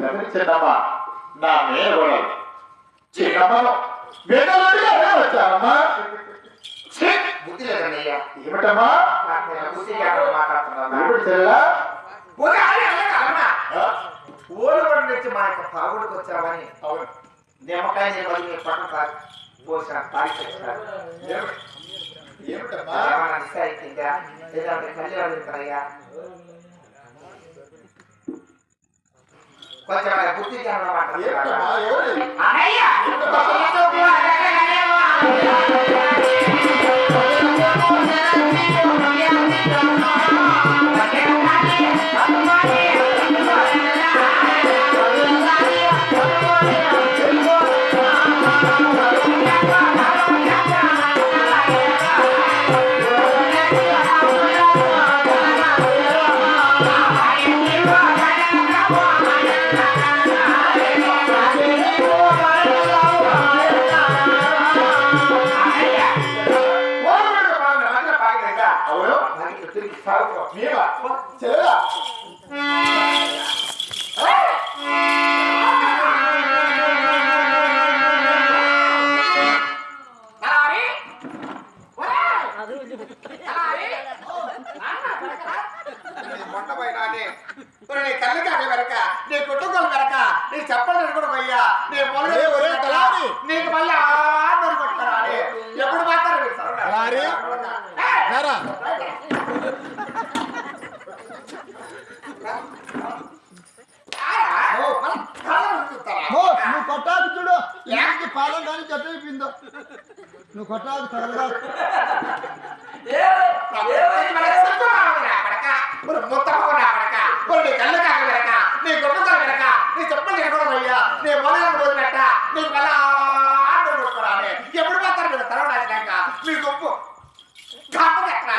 ఎవరి చిన్నమ్మ నా చిన్నమ్మను మేనగోడిగా ఎలా వచ్చారమ్మా! బుద్ధి లేదన్నయ్యా. ఏమిటమ్మా? బుద్ధి? ఓలుగొండ నుంచి మా యొక్క పావుడికి వచ్చామని అవును. నిమ్మకాయ మీ పక్కన పోసిన ఏమిటమ్మా? కళ్యాణం కొంచెం ఆయన బుద్ధి జ్ఞానం కొడక. ఒరే నీ కళ్ళు కాక వెనక నీ కుటుంబం వెనక నీ చెప్పలు తినకూడదు అయ్యా నీ పెట్ట నీకు మళ్ళీ ఆడోరు కొట్టుతారా అని ఎప్పుడు మాత్రం మీరు? తరవడాక మీ గొప్పు గొప్ప ఎక్కడ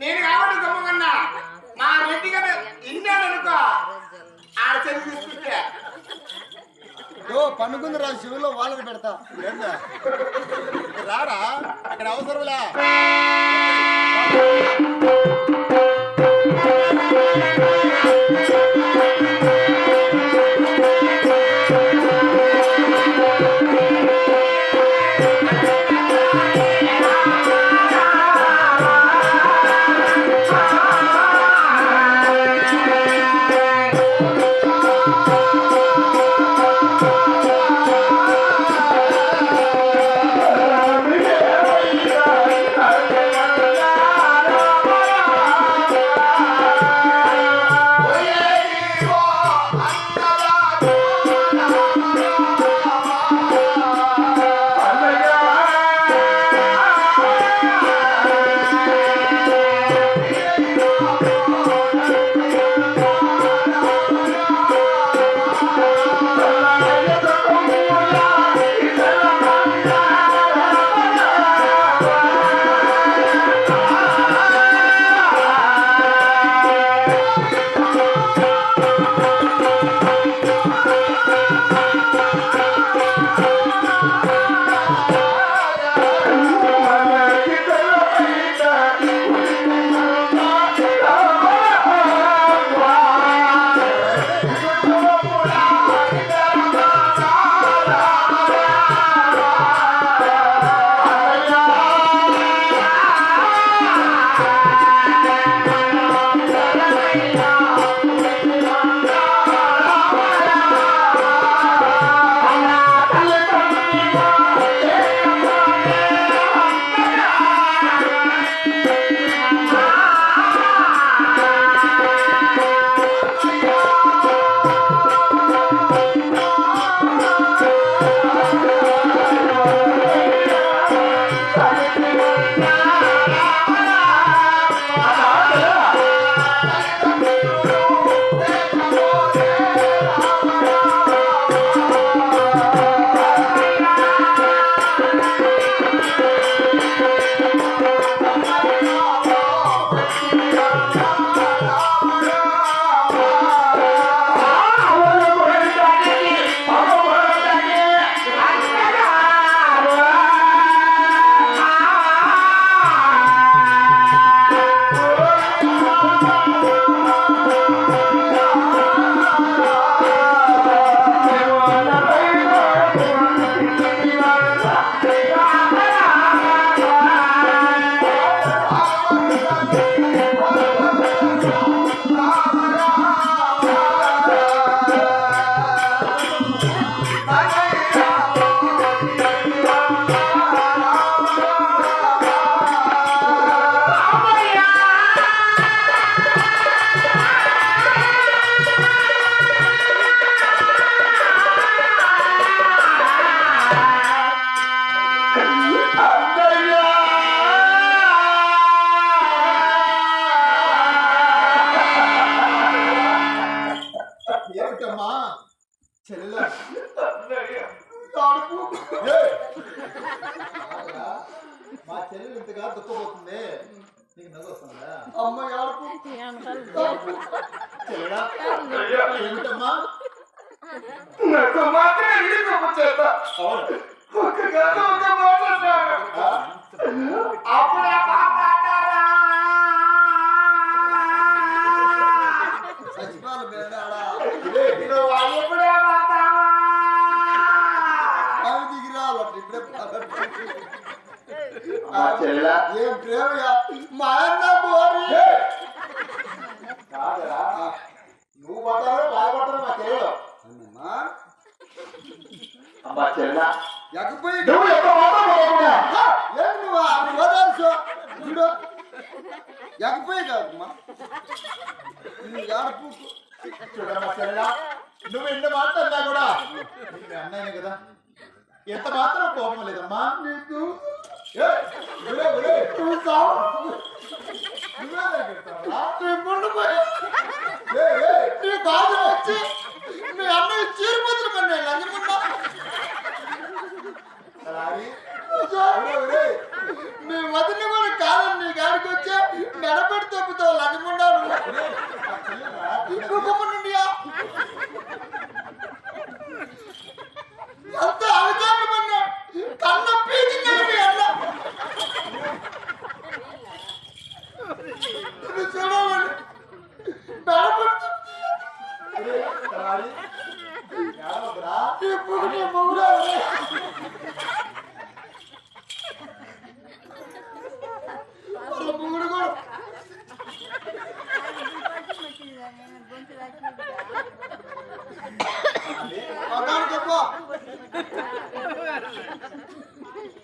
నేను కాబట్టి గమ్మన్నా మా రెడ్డి గారు ఇన్నాడు అనుకో ఆడ చెల్లి తీసుకుంటే ఓ పండుకుంది రా శివులో వాళ్ళకి పెడతా. రారా? అక్కడ అవసరంలే you. ఇంతగా దుఃఖపోతుంది నీకు నవ్వు వస్తుందా? అమ్మ అన్నయ్య ఏమిటమ్మా నాకు మాత్రం చేత అవును. ఒక గంట ఒక మాట అన్నాడు. ఆ? అప్పుడే పాప అంటారా? చచ్చిపోవాలి బేడాడా. ఇదే, నువ్వు ఎప్పుడే పోతావా? అవి దిగి రావాలట ఇప్పుడే పాలట. మా చెల్లె ఏం ప్రేమయ్యా మా అన్న బోరి ఏయ్! కాదురా నువ్వు పడతావో బాధపడతావు మా చెల్లెలు అమ్మా, అమ్మా చెల్లె ఎక్కపోయి. నువ్వు ఎక్కడ పోతావు హా, ఏం నువ్వు ఆమె ఓదార్చు చూడు. ఎక్కపోయి కాదమ్మా. నువ్వు ఏడుపు చూడరా మా చెల్లెలా? నువ్వు ఎన్ని మాట్లాడినా కూడా. నీకు మీ అన్నయ్యనే కదా. ఎంత మాత్రం కోపం లేదమ్మా. నీకు! నువ్వు కాదు వచ్చి మీ అన్నయ్య చీరిపోతులు పని నేను ఒరే! మీ వదిన కూడా కాదని నీ గాడికి వచ్చి మెడపెట్టి తప్పుతావు లంచముండాలు మొగుడా మొగుడు కూడా అన్నాడు చెప్పు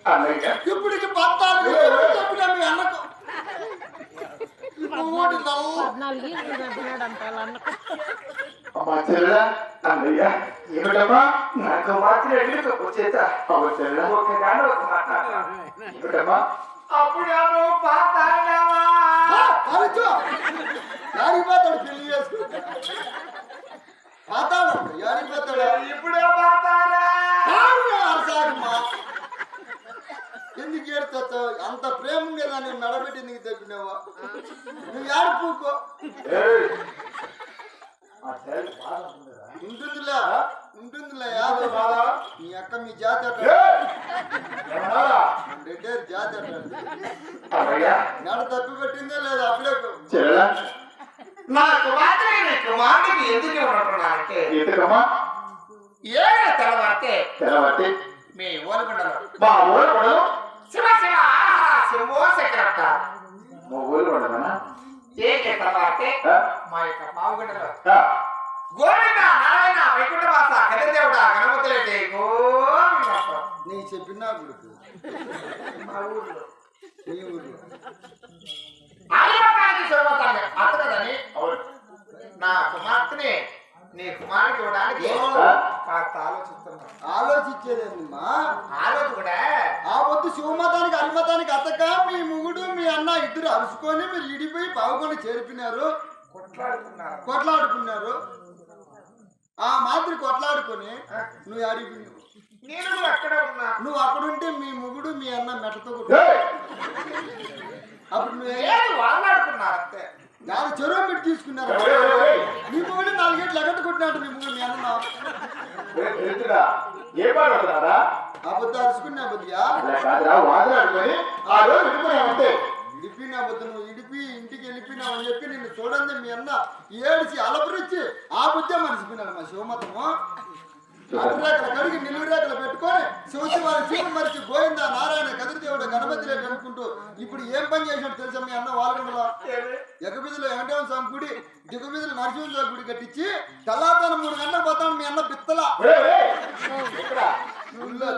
అన్నయ్య ఇప్పటికి పద్నాలుగు అన్నకు మొగుడు నల్ల అమ్మా చెల్లె అన్నయ్య ఏమిటమ్మా? నాకు మాత్రం ఒక గాను ఒక మాట ఏమిటమ్మా? అప్పుడు నువ్వు పాతాడావా అరచో యాడికి పోతాడు పెళ్ళి చేసుకుంటా. పోతాడు ఇప్పుడే పాతాడా? అరసాకమ్మా. ఎందుకు ఏడుతావు అంత ప్రేమ ఉండేదాన్ని నడబెట్టి ఎందుకు తెప్పినావా నువ్వు యాడి జాతి? రెడ్డేరు నడ తప్పి పెట్టిందే లేదా అప్పుడే నాకు మాత్రమే కుమారుడికి ఎందుకు ఇవ్వనున్నానంటే ఎందుకమ్మా ఏమైనా తెల్లవారితే తెల్లవారితే? మీ ఓలగొండలో మా ఓలగొండలో శివ శివ మా ఏకే మా యొక్క పావుగొండలో గోవింద నారాయణ వైకుంఠవాస కదిదేవుడ గణపతులేటి గోవింద. నీ చెప్పిన మా ఊర్లో. నీ ఊర్లో. సర్వతాన్ని అతగదని అవును. నా కుమార్తెని నీ కుమారుడికి ఇవ్వడానికి కాస్త ఆలోచిస్తున్నా ఆలోచించేదేందమ్మా ఆలోచన కూడా ఆ వద్దు శివమతానికి హరిమతానికి అత్తక మీ ముగుడు మీ అన్న ఇద్దరు అరుచుకొని మీరు ఇడిపోయి పావుకొని చేరిపినారు. కొట్లాడుతున్నారు. కొట్లాడుకున్నారు. ఆ మాదిరి కొట్లాడుకొని నువ్వు అడిగి నేను కూడా అక్కడే ఉన్నా. నువ్వు అక్కడుంటే మీ ముగుడు మీ అన్న మెట్టతో కొట్టు. అప్పుడు నువ్వు లేదు వాళ్ళు ఆడుకున్నారు అంతే. యాభై చెరువు పెట్టి తీసుకున్నారు. మీ ముగుడు నాలుగేట్లు ఎగట్టు కొట్టినట్టు మీ ముగుడు మీ అన్న ఏ పాడుతున్నారా అబద్ధం అరుచుకున్నా బుద్ధియా అలా కాదురా వాదనాడుకొని ఆ రోజు బుద్ధి నువ్వు ఇడిపి అని చెప్పి నిన్ను చూడండి మీ అన్న ఏడిచి అలపరిచి ఆ బుద్ధే మరిచిపోయినాడు మా శివమతము. అటురేఖలు కడిగి నిలువు రేఖలు పెట్టుకొని శివశివారి శివుడు మరిచి గోవింద నారాయణ కదిరిదేవుడు గణపతి రెడ్డి అనుకుంటూ ఇప్పుడు ఏం పని చేసినట్టు తెలుసా మీ అన్న వాళ్ళలో ఎగబిదిలో వెంకటేశ్వర స్వామి గుడి దిగుబిదిలో నరసింహ స్వామి గుడి కట్టించి తెల్లారుతాను మూడు గంటలకు పోతాను మీ అన్న పిత్తల. ఊళ్ళో.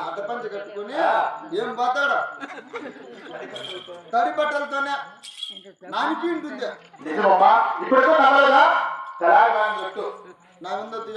అడ్డపంచ కట్టుకొని ఏం పోతాడు? తడి బట్టలతోనే నానికి ఉంటుంది ఇప్పుడు నమ్మలేదా? తెలంగాణ చెట్టు నా ముందు